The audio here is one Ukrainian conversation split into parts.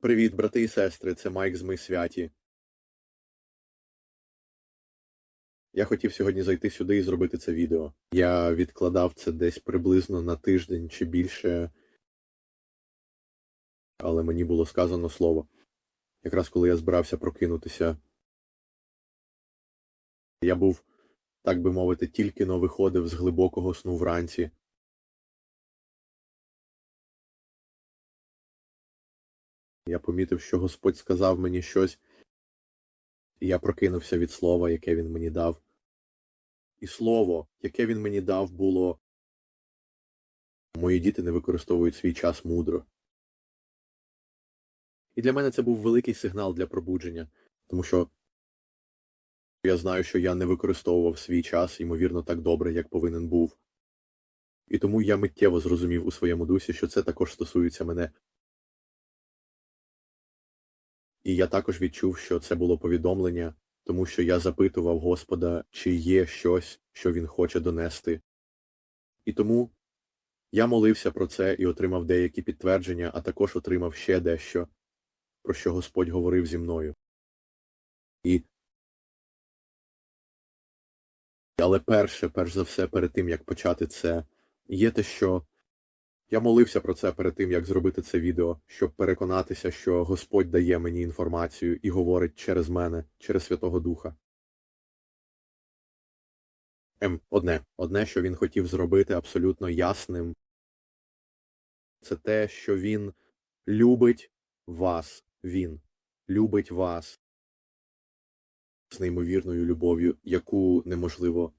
Привіт, брати і сестри, це Майк з Ми Святі. Я хотів сьогодні зайти сюди і зробити це відео. Я відкладав це десь приблизно на тиждень чи більше, але мені було сказано слово. Якраз коли я збирався прокинутися. Я був, так би мовити, тільки но виходив з глибокого сну вранці. Я помітив, що Господь сказав мені щось, і я прокинувся від слова, яке він мені дав. І слово, яке він мені дав, було мої діти не використовують свій час мудро. І для мене це був великий сигнал для пробудження, тому що я знаю, що я не використовував свій час, ймовірно, так добре, як повинен був. І тому я миттєво зрозумів у своєму дусі, що це також стосується мене. І я також відчув, що це було повідомлення, тому що я запитував Господа, чи є щось, що він хоче донести. І тому я молився про це і отримав деякі підтвердження, а також отримав ще дещо, про що Господь говорив зі мною. І але перше, перш за все, перед тим, як почати це, є те, що я молився про це перед тим, як зробити це відео, щоб переконатися, що Господь дає мені інформацію і говорить через мене, через Святого Духа. Ем, одне, одне, що він хотів зробити абсолютно ясним, це те, що він любить вас. Він любить вас з неймовірною любов'ю, яку неможливо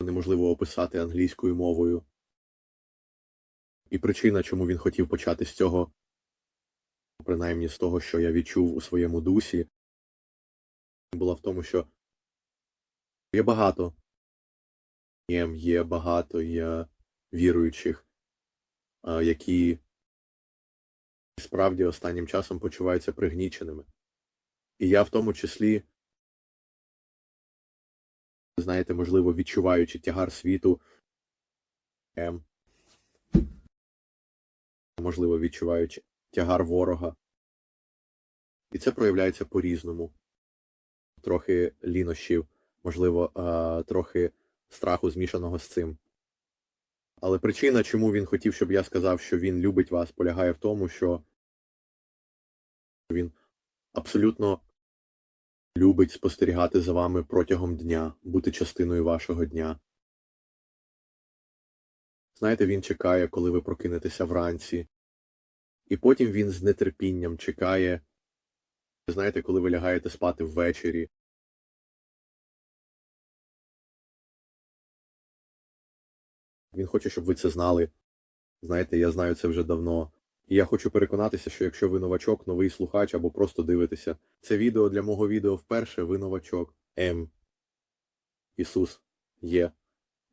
неможливо описати англійською мовою. І причина, чому він хотів почати з цього, принаймні з того, що я відчув у своєму дусі, була в тому, що є багато, є, багато є віруючих, які справді останнім часом почуваються пригніченими. І я в тому числі, знаєте, можливо, відчуваючи тягар світу, ем, можливо, відчуваючи тягар ворога. І це проявляється по-різному. Трохи лінощів, можливо, трохи страху змішаного з цим. Але причина, чому він хотів, щоб я сказав, що він любить вас, полягає в тому, що він абсолютно любить спостерігати за вами протягом дня, бути частиною вашого дня. Знаєте, він чекає, коли ви прокинетеся вранці, і потім він з нетерпінням чекає, знаєте, коли ви лягаєте спати ввечері. Він хоче, щоб ви це знали. Знаєте, я знаю це вже давно. І я хочу переконатися, що якщо ви новачок, новий слухач або просто дивитеся, це відео для мого відео вперше ви новачок. М. Ісус є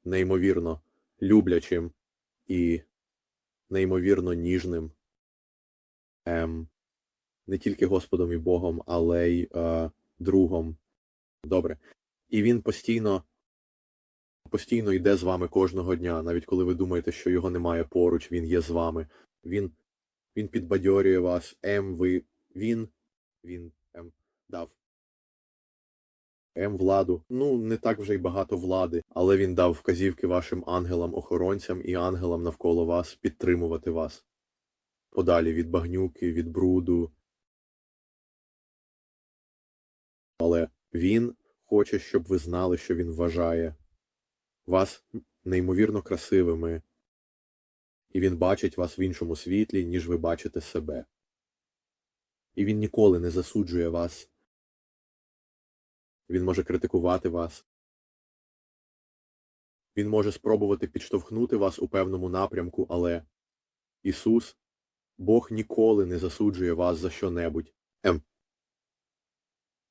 неймовірно люблячим і неймовірно ніжним. М. Не тільки Господом і Богом, але й е, другом. Добре. І він постійно постійно йде з вами кожного дня, навіть коли ви думаєте, що його немає поруч, він є з вами. Він він підбадьорює вас, М, ви, він, він М, дав. М владу. Ну, не так вже й багато влади, але він дав вказівки вашим ангелам-охоронцям і ангелам навколо вас підтримувати вас. Подалі від багнюки, від бруду. Але він хоче, щоб ви знали, що він вважає вас неймовірно красивими і він бачить вас в іншому світлі, ніж ви бачите себе. І він ніколи не засуджує вас. Він може критикувати вас. Він може спробувати підштовхнути вас у певному напрямку, але Ісус, Бог ніколи не засуджує вас за що-небудь. Ем.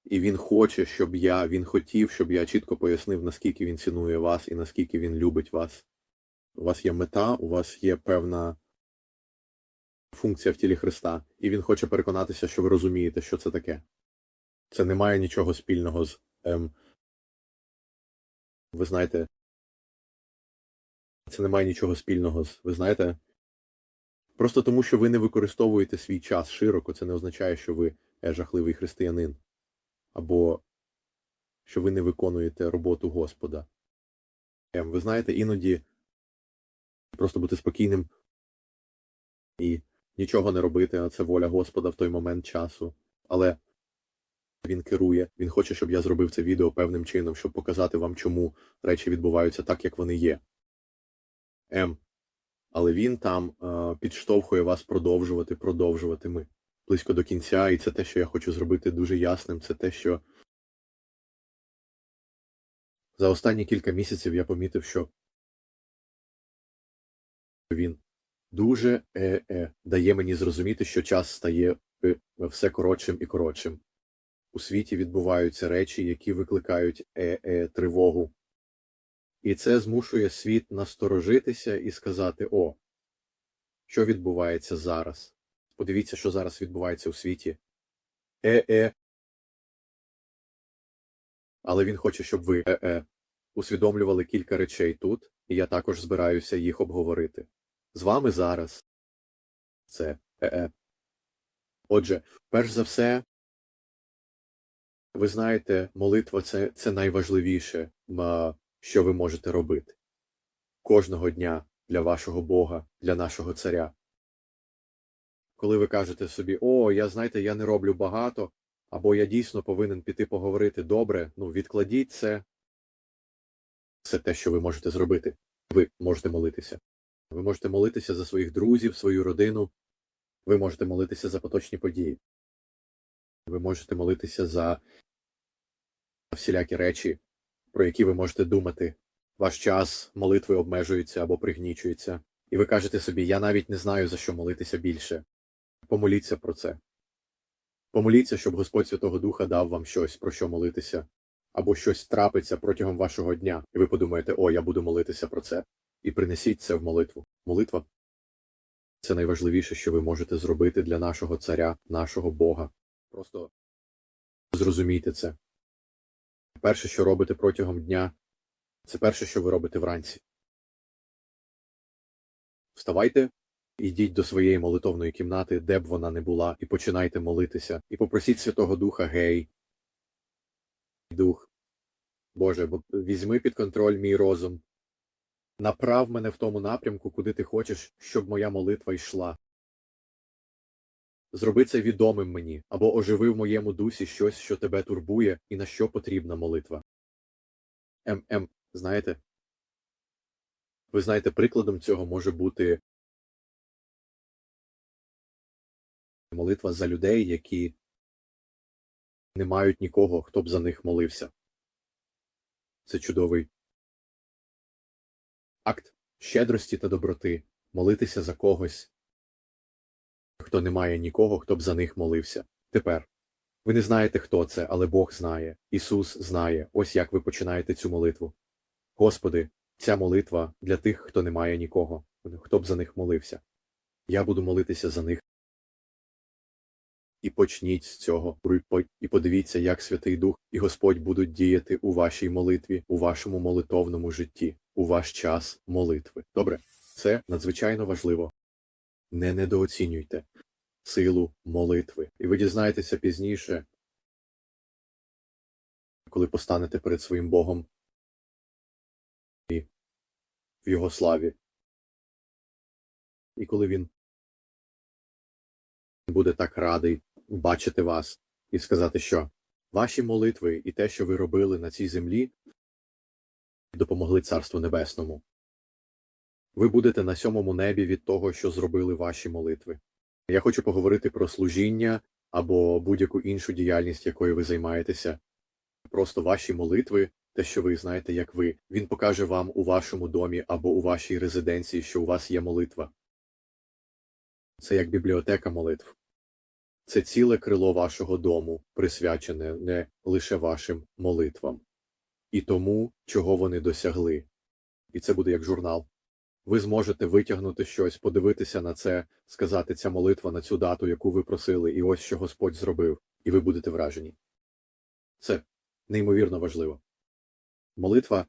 І Він хоче, щоб я, Він хотів, щоб я чітко пояснив, наскільки він цінує вас і наскільки він любить вас. У вас є мета, у вас є певна функція в тілі Христа, і Він хоче переконатися, що ви розумієте, що це таке. Це не має нічого спільного з ем, ви знаєте, це не має нічого спільного з, ви знаєте, Просто тому, що ви не використовуєте свій час широко, це не означає, що ви е, жахливий християнин, або що ви не виконуєте роботу Господа. Ем, Ви знаєте, іноді просто бути спокійним і нічого не робити, а це воля Господа в той момент часу. Але він керує, він хоче, щоб я зробив це відео певним чином, щоб показати вам, чому речі відбуваються так, як вони є. Ем, але він там е, підштовхує вас продовжувати, продовжувати ми близько до кінця, і це те, що я хочу зробити дуже ясним. Це те, що за останні кілька місяців я помітив, що він дуже е-е дає мені зрозуміти, що час стає е, все коротшим і коротшим. У світі відбуваються речі, які викликають е-е тривогу. І це змушує світ насторожитися і сказати: О, що відбувається зараз? Подивіться, що зараз відбувається у світі. Е-е. Але він хоче, щоб ви е-е усвідомлювали кілька речей тут, і я також збираюся їх обговорити. З вами зараз це е-е. Отже, перш за все, ви знаєте, молитва це, це найважливіше, що ви можете робити кожного дня для вашого Бога, для нашого царя. Коли ви кажете собі, о, я знаєте, я не роблю багато, або я дійсно повинен піти поговорити добре, ну відкладіть це. Це те, що ви можете зробити. Ви можете молитися. Ви можете молитися за своїх друзів, свою родину. Ви можете молитися за поточні події. Ви можете молитися за всілякі речі, про які ви можете думати. Ваш час молитви обмежується або пригнічується. І ви кажете собі, я навіть не знаю, за що молитися більше. Помоліться про це. Помоліться, щоб Господь Святого Духа дав вам щось, про що молитися, або щось трапиться протягом вашого дня, і ви подумаєте, о, я буду молитися про це. І принесіть це в молитву. Молитва це найважливіше, що ви можете зробити для нашого царя, нашого Бога. Просто зрозумійте це. Перше, що робите протягом дня, це перше, що ви робите вранці. Вставайте, ідіть до своєї молитовної кімнати, де б вона не була, і починайте молитися. І попросіть Святого Духа, гей, Дух, Боже, бо візьми під контроль мій розум. Направ мене в тому напрямку, куди ти хочеш, щоб моя молитва йшла. Зроби це відомим мені, або оживи в моєму дусі щось, що тебе турбує, і на що потрібна молитва. М.М. Знаєте? Ви знаєте, прикладом цього може бути молитва за людей, які не мають нікого, хто б за них молився. Це чудовий акт щедрості та доброти молитися за когось, хто не має нікого, хто б за них молився. Тепер ви не знаєте, хто це, але Бог знає, Ісус знає, ось як ви починаєте цю молитву. Господи, ця молитва для тих, хто не має нікого, хто б за них молився. Я буду молитися за них. І почніть з цього, і подивіться, як Святий Дух і Господь будуть діяти у вашій молитві, у вашому молитовному житті, у ваш час молитви. Добре, це надзвичайно важливо. Не недооцінюйте силу молитви. І ви дізнаєтеся пізніше, коли постанете перед своїм Богом і в Його славі. І коли Він буде так радий бачити вас і сказати, що ваші молитви і те, що ви робили на цій землі, допомогли Царству Небесному. Ви будете на сьомому небі від того, що зробили ваші молитви. Я хочу поговорити про служіння або будь-яку іншу діяльність, якою ви займаєтеся. Просто ваші молитви, те, що ви знаєте, як ви, він покаже вам у вашому домі або у вашій резиденції, що у вас є молитва. Це як бібліотека молитв. Це ціле крило вашого дому, присвячене не лише вашим молитвам, і тому, чого вони досягли. І це буде як журнал. Ви зможете витягнути щось, подивитися на це, сказати ця молитва на цю дату, яку ви просили, і ось що Господь зробив, і ви будете вражені. Це неймовірно важливо. Молитва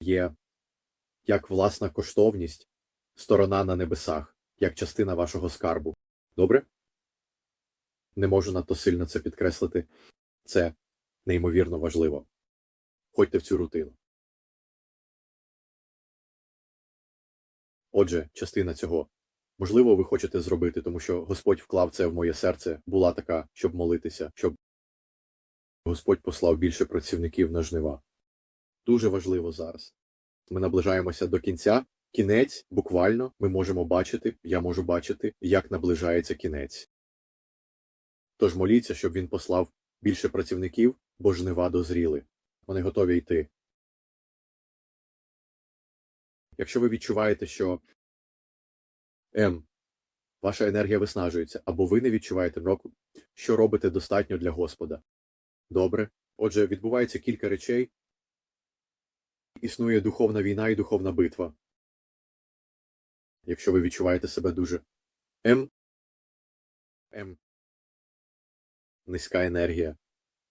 є як власна коштовність, сторона на небесах, як частина вашого скарбу. Добре? Не можу надто сильно це підкреслити. Це неймовірно важливо. Ходьте в цю рутину. Отже, частина цього. Можливо, ви хочете зробити, тому що Господь вклав це в моє серце, була така, щоб молитися, щоб Господь послав більше працівників на жнива. Дуже важливо зараз. Ми наближаємося до кінця. Кінець, буквально, ми можемо бачити, я можу бачити, як наближається кінець. Тож моліться, щоб він послав більше працівників, бо жнива дозріли. Вони готові йти. Якщо ви відчуваєте, що М. Ваша енергія виснажується, або ви не відчуваєте року, що робите достатньо для Господа. Добре. Отже, відбувається кілька речей. Існує духовна війна і духовна битва. Якщо ви відчуваєте себе дуже М. М. Низька енергія.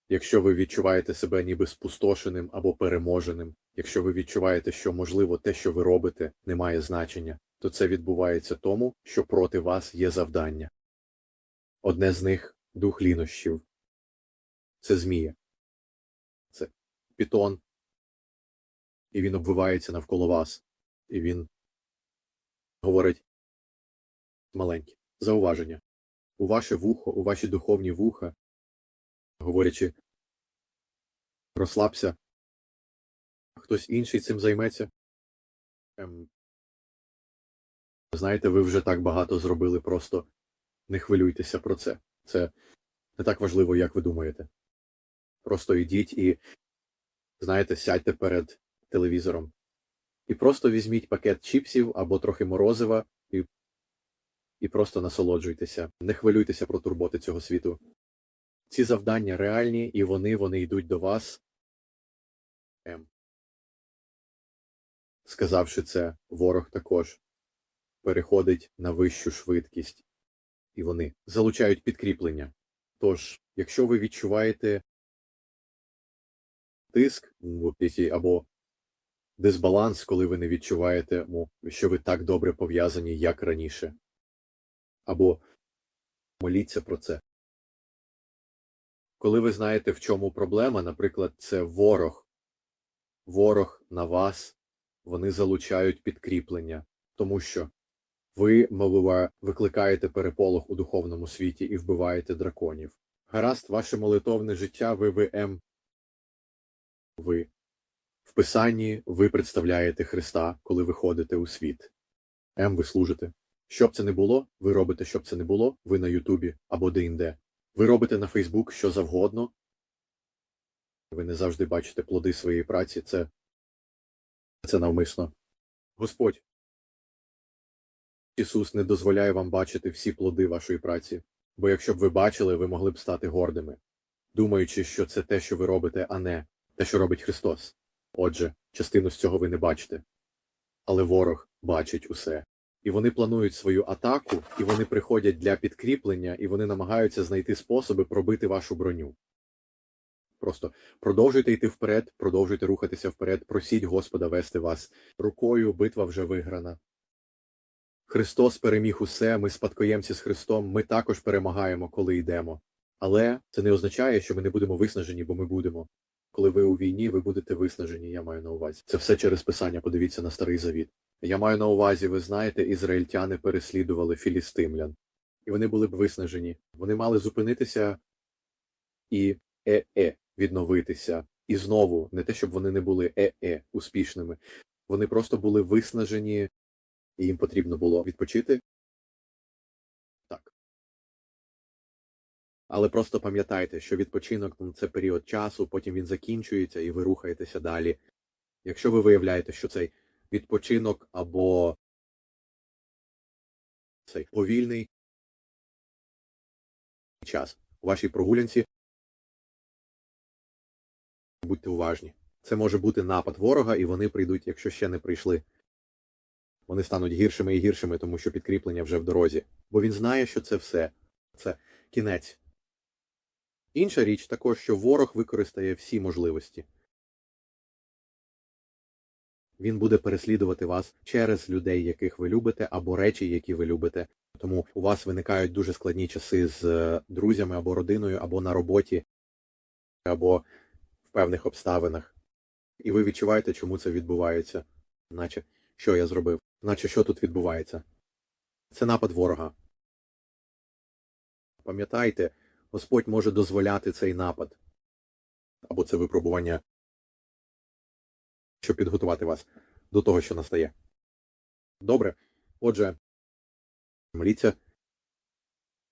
Якщо ви відчуваєте себе ніби спустошеним або переможеним, якщо ви відчуваєте, що, можливо, те, що ви робите, не має значення, то це відбувається тому, що проти вас є завдання. Одне з них дух лінощів. Це змія. Це пітон. І він обвивається навколо вас. І він говорить маленьке зауваження. У ваше вухо, у ваші духовні вуха, говорячи розслабся, хтось інший цим займеться. Ем, Знаєте, ви вже так багато зробили, просто не хвилюйтеся про це. Це не так важливо, як ви думаєте. Просто йдіть і, знаєте, сядьте перед телевізором. І просто візьміть пакет чіпсів або трохи морозива і, і просто насолоджуйтеся. Не хвилюйтеся про турботи цього світу. Ці завдання реальні, і вони, вони йдуть до вас. Сказавши це, ворог також переходить на вищу швидкість, і вони залучають підкріплення. Тож, якщо ви відчуваєте тиск опісі або дисбаланс, коли ви не відчуваєте, ну, що ви так добре пов'язані, як раніше, або моліться про це. Коли ви знаєте, в чому проблема, наприклад, це ворог, ворог на вас, вони залучають підкріплення, тому що ви, мовива, викликаєте переполох у духовному світі і вбиваєте драконів. Гаразд, ваше молитовне життя ВВМ. Ви. В Писанні ви представляєте Христа, коли виходите у світ. М ви служите. Щоб це не було, ви робите, щоб це не було, ви на Ютубі або де-інде. Ви робите на Фейсбук що завгодно. Ви не завжди бачите плоди своєї праці. Це, це навмисно. Господь. Ісус не дозволяє вам бачити всі плоди вашої праці, бо якщо б ви бачили, ви могли б стати гордими, думаючи, що це те, що ви робите, а не те, що робить Христос. Отже, частину з цього ви не бачите. Але ворог бачить усе. І вони планують свою атаку, і вони приходять для підкріплення, і вони намагаються знайти способи пробити вашу броню. Просто продовжуйте йти вперед, продовжуйте рухатися вперед, просіть Господа вести вас. Рукою битва вже виграна. Христос переміг усе, ми спадкоємці з Христом, ми також перемагаємо, коли йдемо. Але це не означає, що ми не будемо виснажені, бо ми будемо. Коли ви у війні, ви будете виснажені, я маю на увазі. Це все через Писання, подивіться на старий завіт. Я маю на увазі, ви знаєте, ізраїльтяни переслідували філістимлян, і вони були б виснажені. Вони мали зупинитися і е-е відновитися. І знову, не те, щоб вони не були е-е успішними. Вони просто були виснажені і їм потрібно було відпочити. Так. Але просто пам'ятайте, що відпочинок ну, це період часу, потім він закінчується і ви рухаєтеся далі. Якщо ви виявляєте, що цей відпочинок або цей повільний час у вашій прогулянці, будьте уважні. Це може бути напад ворога, і вони прийдуть, якщо ще не прийшли вони стануть гіршими і гіршими, тому що підкріплення вже в дорозі. Бо він знає, що це все, це кінець. Інша річ також, що ворог використає всі можливості. Він буде переслідувати вас через людей, яких ви любите, або речі, які ви любите. Тому у вас виникають дуже складні часи з е, друзями або родиною, або на роботі, або певних обставинах. І ви відчуваєте, чому це відбувається. Наче що я зробив? Наче що тут відбувається? Це напад ворога. Пам'ятайте, Господь може дозволяти цей напад. Або це випробування, щоб підготувати вас до того, що настає. Добре. Отже, моліться,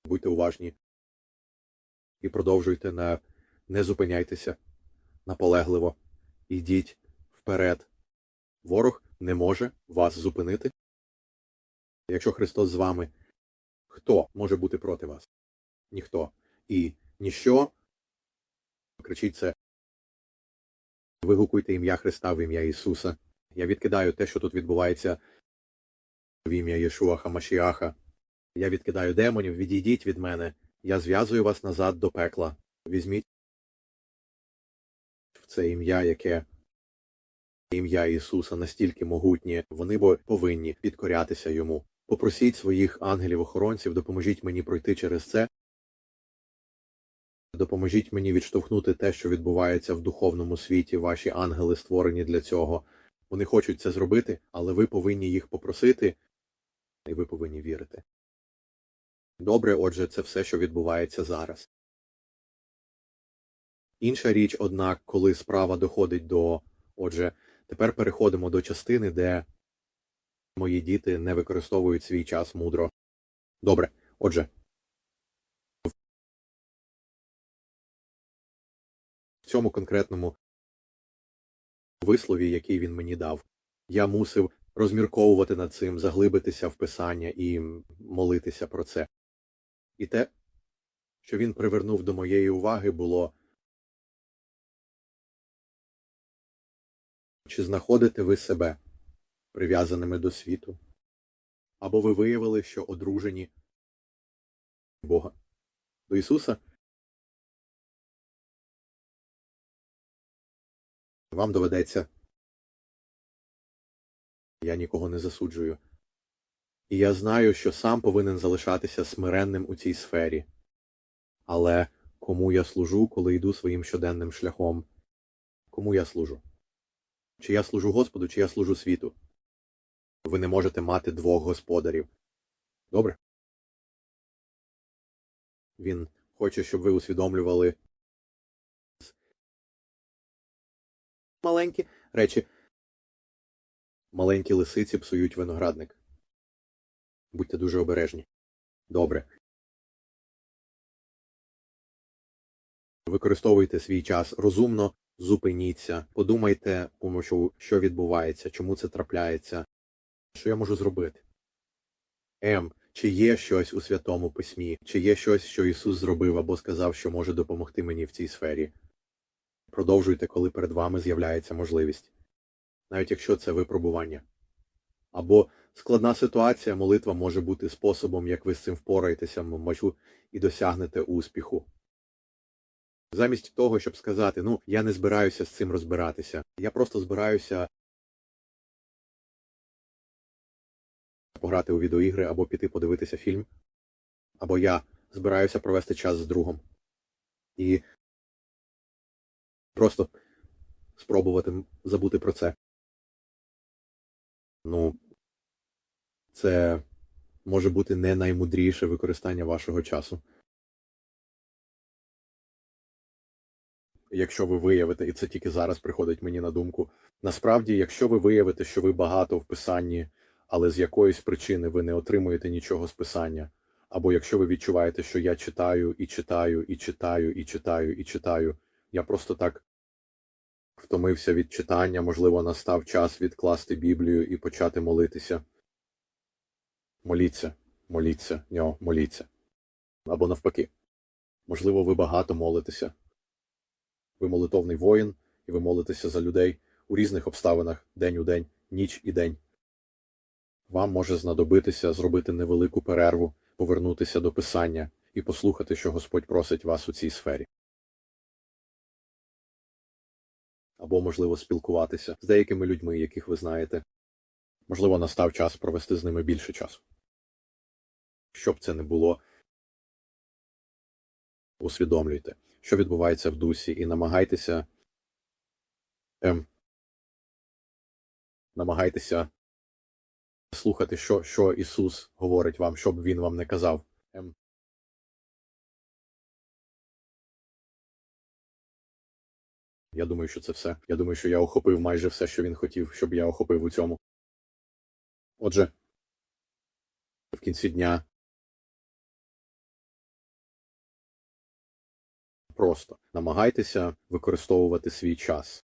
будьте уважні і продовжуйте на не зупиняйтеся наполегливо. Ідіть вперед. Ворог не може вас зупинити. Якщо Христос з вами, хто може бути проти вас? Ніхто. І ніщо. Кричіть це. Вигукуйте ім'я Христа в ім'я Ісуса. Я відкидаю те, що тут відбувається в ім'я Єшуа Хамашіаха. Я відкидаю демонів, відійдіть від мене. Я зв'язую вас назад до пекла. Візьміть це ім'я, яке ім'я Ісуса настільки могутнє, вони бо повинні підкорятися йому. Попросіть своїх ангелів-охоронців, допоможіть мені пройти через це. Допоможіть мені відштовхнути те, що відбувається в духовному світі. Ваші ангели створені для цього. Вони хочуть це зробити, але ви повинні їх попросити, і ви повинні вірити. Добре, отже, це все, що відбувається зараз. Інша річ, однак, коли справа доходить до. Отже, тепер переходимо до частини, де мої діти не використовують свій час мудро. Добре, отже. В цьому конкретному вислові, який він мені дав, я мусив розмірковувати над цим, заглибитися в писання і молитися про це. І те, що він привернув до моєї уваги, було чи знаходите ви себе прив'язаними до світу, або ви виявили, що одружені Бога до Ісуса? Вам доведеться. Я нікого не засуджую. І я знаю, що сам повинен залишатися смиренним у цій сфері. Але кому я служу, коли йду своїм щоденним шляхом? Кому я служу? Чи я служу Господу, чи я служу світу? Ви не можете мати двох господарів. Добре? Він хоче, щоб ви усвідомлювали маленькі речі. Маленькі лисиці псують виноградник. Будьте дуже обережні. Добре. Використовуйте свій час розумно, зупиніться, подумайте, що, відбувається, чому це трапляється, що я можу зробити. М. Чи є щось у Святому Письмі, чи є щось, що Ісус зробив або сказав, що може допомогти мені в цій сфері. Продовжуйте, коли перед вами з'являється можливість, навіть якщо це випробування. Або складна ситуація, молитва може бути способом, як ви з цим впораєтеся, можу, і досягнете успіху. Замість того, щоб сказати, ну, я не збираюся з цим розбиратися, я просто збираюся пограти у відеоігри або піти подивитися фільм, або я збираюся провести час з другом. І просто спробувати забути про це. Ну, це може бути не наймудріше використання вашого часу. Якщо ви виявите, і це тільки зараз приходить мені на думку. Насправді, якщо ви виявите, що ви багато в писанні, але з якоїсь причини ви не отримуєте нічого з писання, або якщо ви відчуваєте, що я читаю і читаю, і читаю, і читаю, і читаю, я просто так втомився від читання, можливо, настав час відкласти Біблію і почати молитися. Моліться, моліться, нього, моліться. Або навпаки. Можливо, ви багато молитеся. Ви молитовний воїн, і ви молитеся за людей у різних обставинах день у день, ніч і день. Вам може знадобитися зробити невелику перерву, повернутися до писання і послухати, що Господь просить вас у цій сфері. або, можливо, спілкуватися з деякими людьми, яких ви знаєте. Можливо, настав час провести з ними більше часу. Щоб це не було, усвідомлюйте, що відбувається в дусі, і намагайтеся ем, намагайтеся слухати, що, що Ісус говорить вам, щоб Він вам не казав. Ем, Я думаю, що це все. Я думаю, що я охопив майже все, що він хотів, щоб я охопив у цьому. Отже, в кінці дня просто намагайтеся використовувати свій час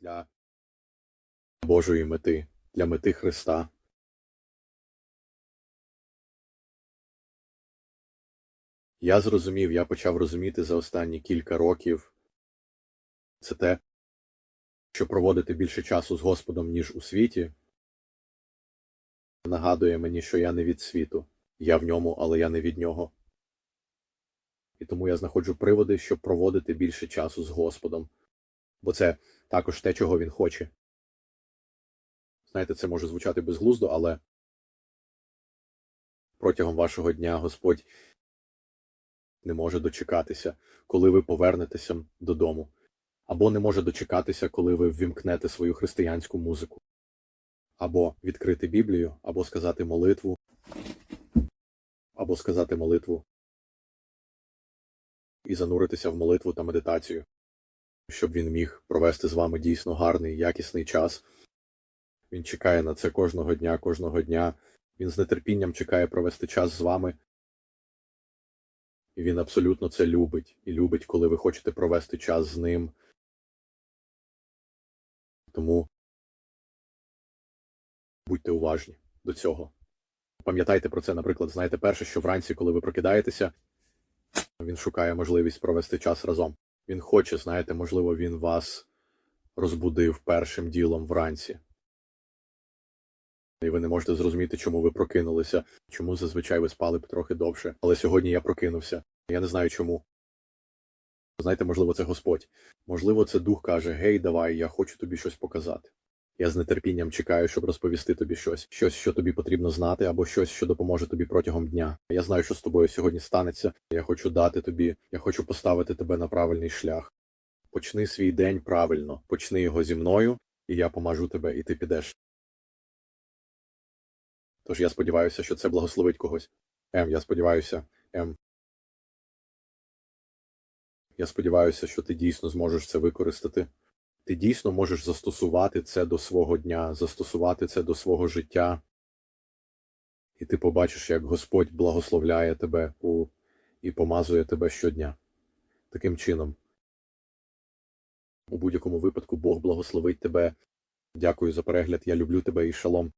для Божої мети, для мети Христа. Я зрозумів, я почав розуміти за останні кілька років це те, що проводити більше часу з Господом, ніж у світі, нагадує мені, що я не від світу, я в ньому, але я не від нього. І тому я знаходжу приводи, щоб проводити більше часу з Господом, бо це також те, чого він хоче. Знаєте, це може звучати безглуздо, але протягом вашого дня Господь не може дочекатися, коли ви повернетеся додому, або не може дочекатися, коли ви ввімкнете свою християнську музику, або відкрити Біблію, або сказати молитву, або сказати молитву і зануритися в молитву та медитацію, щоб він міг провести з вами дійсно гарний, якісний час. Він чекає на це кожного дня, кожного дня. Він з нетерпінням чекає провести час з вами. І він абсолютно це любить. І любить, коли ви хочете провести час з ним. Тому будьте уважні до цього. Пам'ятайте про це, наприклад, знаєте, перше, що вранці, коли ви прокидаєтеся, він шукає можливість провести час разом. Він хоче, знаєте, можливо, він вас розбудив першим ділом вранці. І ви не можете зрозуміти, чому ви прокинулися, чому зазвичай ви спали б трохи довше. Але сьогодні я прокинувся. Я не знаю чому. Знаєте, можливо, це Господь. Можливо, це дух каже: Гей, давай, я хочу тобі щось показати. Я з нетерпінням чекаю, щоб розповісти тобі щось, щось, що тобі потрібно знати, або щось, що допоможе тобі протягом дня. Я знаю, що з тобою сьогодні станеться. Я хочу дати тобі, я хочу поставити тебе на правильний шлях. Почни свій день правильно, почни його зі мною, і я помажу тебе, і ти підеш. Тож я сподіваюся, що це благословить когось. Ем, я сподіваюся, ем. Я сподіваюся, що ти дійсно зможеш це використати. Ти дійсно можеш застосувати це до свого дня, застосувати це до свого життя. І ти побачиш, як Господь благословляє тебе у... і помазує тебе щодня. Таким чином, у будь-якому випадку Бог благословить тебе. Дякую за перегляд. Я люблю тебе і шалом.